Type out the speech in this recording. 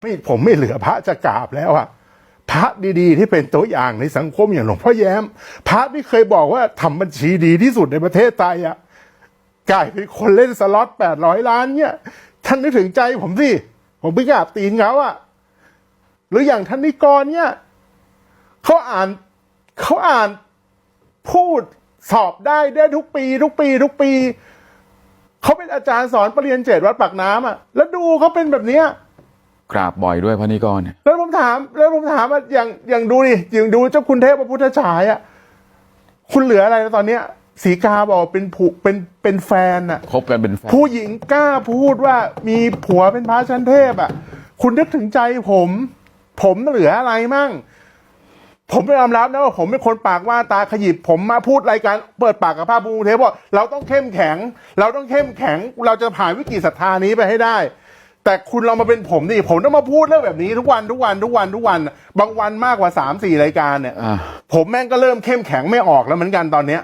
ไม่ผมไม่เหลือพระจะกราบแล้วอะพระดีๆ ที่เป็นตัวอย่างในสังคมอย่างหลวงพ่อแย้ม พระที่เคยบอกว่าทำบัญชีดีที่สุดในประเทศไทยอะกลายเป็นคนเล่นสล็อตแปดร้อยล้านเนี่ย ท่านนึกถึงใจผมสิ ผมไปกราบตีนเขาอะหรืออย่างท่านนิกรเนี่ยเขาอ่านเขาอ่านพูดสอบได้ได้ทุกปี ทุกปี ทุกปี เขาเป็นอาจารย์สอนปรริญญาเจ็ดวัดปากน้ำอะแล้วดูเขาเป็นแบบเนี้ย กราบบ่อยด้วยพระนิกรแล้วผมถาม แล้วผมถามว่าอย่างอย่างดูดิอย่างดูเจ้าคุณเทพพระพุทธฉายอะคุณเหลืออะไรแล้วตอนเนี้ยสีกาบอกเป็นผูเป็นเป็นแฟนอะคบกันเป็นแฟนผู้หญิงกล้าพูดว่ามีผัวเป็นพระชั้นเทพอะคุณนึกถึงใจผม ผมเหลืออะไรมั่ง ผมไม่ยอมรับนะว่าผมเป็นคนปากว่าตาขยิบ ผมมาพูดรายการเปิดปากกับภาพภูมิเทพว่าเราต้องเข้มแข็ง เราต้องเข้มแข็ง เราจะผ่านวิกฤตศรัทธานี้ไปให้ได้ แต่คุณลองมาเป็นผมดิผมต้องมาพูดเรื่องแบบนี้ทุกวันทุกวันทุกวันทุกวัน บางวันมากกว่าสามสี่รายการเนี่ยอ่าผมแม่งก็เริ่มเข้มแข็งไม่ออกแล้วเหมือนกันตอนเนี้ย